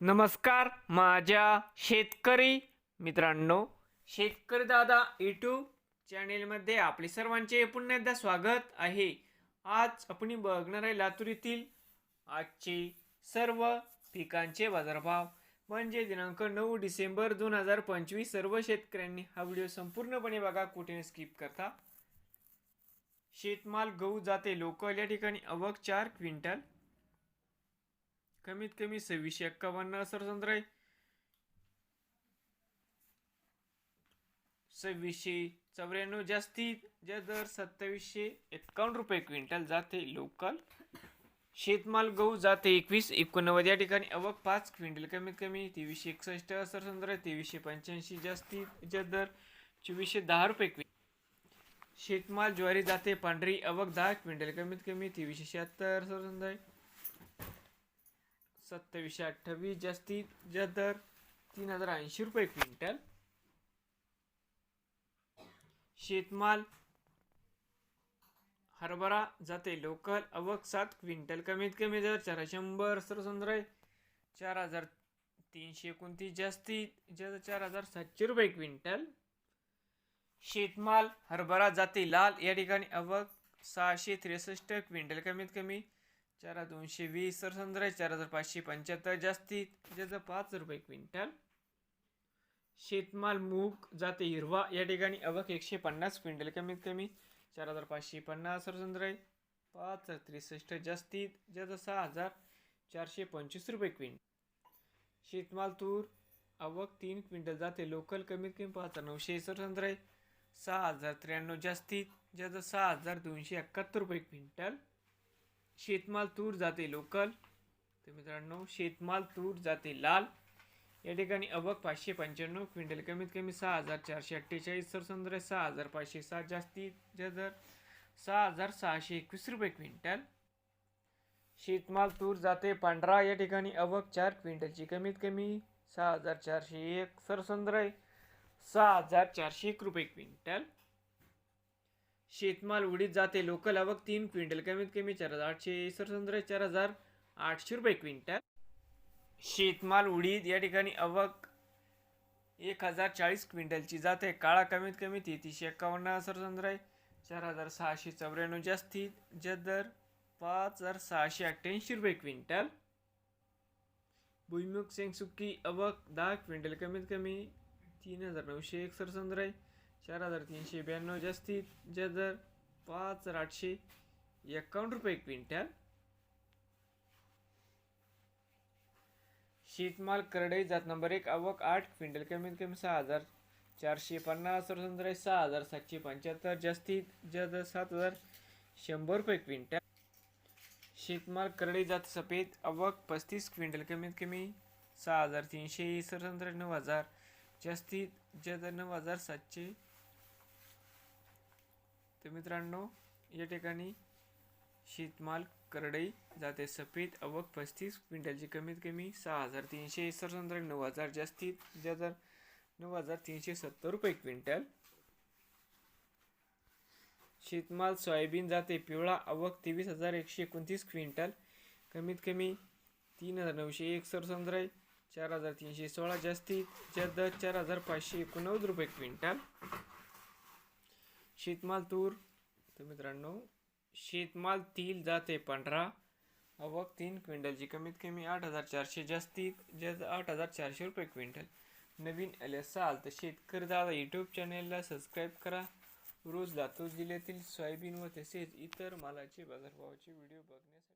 नमस्कार माझ्या शेतकरी मित्रांनो शेतकरी दादा यूट्यूब चॅनेलमध्ये आपले सर्वांचे पुन्हा एकदा स्वागत आहे. आज आपण बघणार आहे लातूर येथील आजचे सर्व पिकांचे बाजारभाव. म्हणजे दिनांक नऊ डिसेंबर दोन हजार पंचवीस सर्व शेतकऱ्यांनी हा व्हिडिओ संपूर्णपणे बघा कुठे स्किप करता. शेतमाल गहू जाते लोकल या ठिकाणी अवक चार क्विंटल. कमीत कमी सव्वीसशे एक्कावन्न सरसंद्र आहे. सव्वीसशे चौऱ्याण्णव जास्तीत ज्या दर सत्तावीसशे एक्कावन्न रुपये क्विंटल जाते लोकल. शेतमाल गहू जाते एकवीस एकोणनव्वद या ठिकाणी. अवक पाच क्विंटल कमीत कमी तेवीसशे एकसष्ट असर सरसंद्र आहे. तेवीसशे पंच्याऐंशी जास्तीत ज्या दर चोवीसशे दहा रुपये क्विंटल शेतमाल ज्वारी जाते पांढरी. अवक दहा क्विंटल कमीत कमी तेवीसशे शहात्तर सरसंद्र आहे. सत्तावीसशे अठ्ठावीस जास्तीत जा दर तीन हजार ऐंशी रुपये क्विंटल. शेतमाल हरभरा जाते लोकल अवक सात क्विंटल कमीत कमी दर चार शंभर सरसंद्र चार हजार तीनशे एकोणतीस जास्तीत जास्त चार हजार सातशे रुपये क्विंटल. शेतमाल हरभरा जाते लाल या ठिकाणी अवक सहाशे त्रेसष्ट क्विंटल कमीत कमी चार हजार दोनशे वीस तर आहे चार हजार पाचशे पंच्याहत्तर जास्तीत ज्याचं पाच रुपये क्विंटल. शेतमाल मूग जाते हिरवा या ठिकाणी अवक एकशे पन्नास क्विंटल कमीत कमी चार हजार पाचशे पन्नास सरसंद्र आहे पाच हजार त्रेसष्ट जास्तीत ज्याचं सहा हजार चारशे पंचवीस रुपये क्विंटल. शेतमाल तूर अवक तीन क्विंटल जाते लोकल कमीत कमी पाच हजार नऊशे सरसंद्र आहे सहा हजार त्र्याण्णव जास्तीत ज्याचं सहा हजार दोनशे एकाहत्तर रुपये क्विंटल. शेतमाल तूर जाते लोकल. तर मित्रांनो शेतमाल तूर जाते लाल. या ठिकाणी अवक पाचशे पंच्याण्णव क्विंटल कमीत कमी सहा हजार चारशे अठ्ठेचाळीस सरसंद्र सहा हजार पाचशे सात जास्तीच्या जर दर सहा हजार सहाशे एकवीस रुपये क्विंटल. शेतमाल तूर जाते पांढरा. या ठिकाणी अवक चार क्विंटलची कमीत कमी सहा हजार चारशे एक सरसंद्र सहा हजार चारशे एक रुपये क्विंटल. शेतमाल उडीत जाते. लोकल आवक तीन क्विंटल. कमीत कमी चार हजार आठशे सरसंद्र चार हजार आठशे रुपये क्विंटल. शेतमाल उडीद या ठिकाणी आवक एक हजार चाळीस क्विंटलची जाते. काळा कमीत कमी तेहतीसशे एक्कावन्न सरसंद्र आहे चार हजार सहाशे चौऱ्याण्णव जास्तीत ज्या दर पाच हजार सहाशे अठ्ठ्याऐंशी रुपये क्विंटल. भुईमुग सेंगसुकी अवक दहा क्विंटल. कमीत कमी तीन हजार नऊशे एक सरसंद्र आहे चार हजार तीनशे ब्याण्णव जास्तीत ज्या दर पाच हजार आठशे एकावन्न रुपये क्विंटल. शेतमाल करडई जात नंबर एक आवक आठ क्विंटल कमीत कमी सहा हजार चारशे पन्नास सरसंद्र सहा हजार सातशे पंच्याहत्तर जास्तीत ज्या सात हजार शंभर रुपये क्विंटल. शेतमाल करडई जात सफेद आवक पस्तीस क्विंटल कमीत कमी सहा हजार तीनशे सरसंद्र नऊ हजार जास्तीत ज्या नऊ हजार सातशे तर मित्रांनो या ठिकाणी शेतमाल करडई जाते. सफेद अवक पस्तीस क्विंटलची कमीत कमी सहा हजार तीनशे सरसंद्र नऊ हजार जास्तीत ज्या दर नऊ हजार तीनशे सत्तर रुपये क्विंटल. शेतमाल सोयाबीन जाते पिवळा अवक तेवीस हजार एकशे एकोणतीस क्विंटल. कमीत कमी तीन हजार नऊशे एक सरसंद्र चार हजार तीनशे सोळा जास्तीत जास्त चार हजार पाचशे एकोणनव्वद रुपये क्विंटल. शेतमाल तूर तर मित्रांनो शेतमाल तील जाते पांढरा अवक तीन क्विंटलची कमीत कमी आठ हजार चारशे जास्तीत जास्त आठ हजार चारशे रुपये क्विंटल. नवीन आले असाल तर शेतकरी दादा यूट्यूब चॅनेलला सबस्क्राईब करा. रोज लातूर जिल्ह्यातील सोयाबीन व तसेच इतर मालाचे बाजारभावाचे व्हिडिओ बघण्यासाठी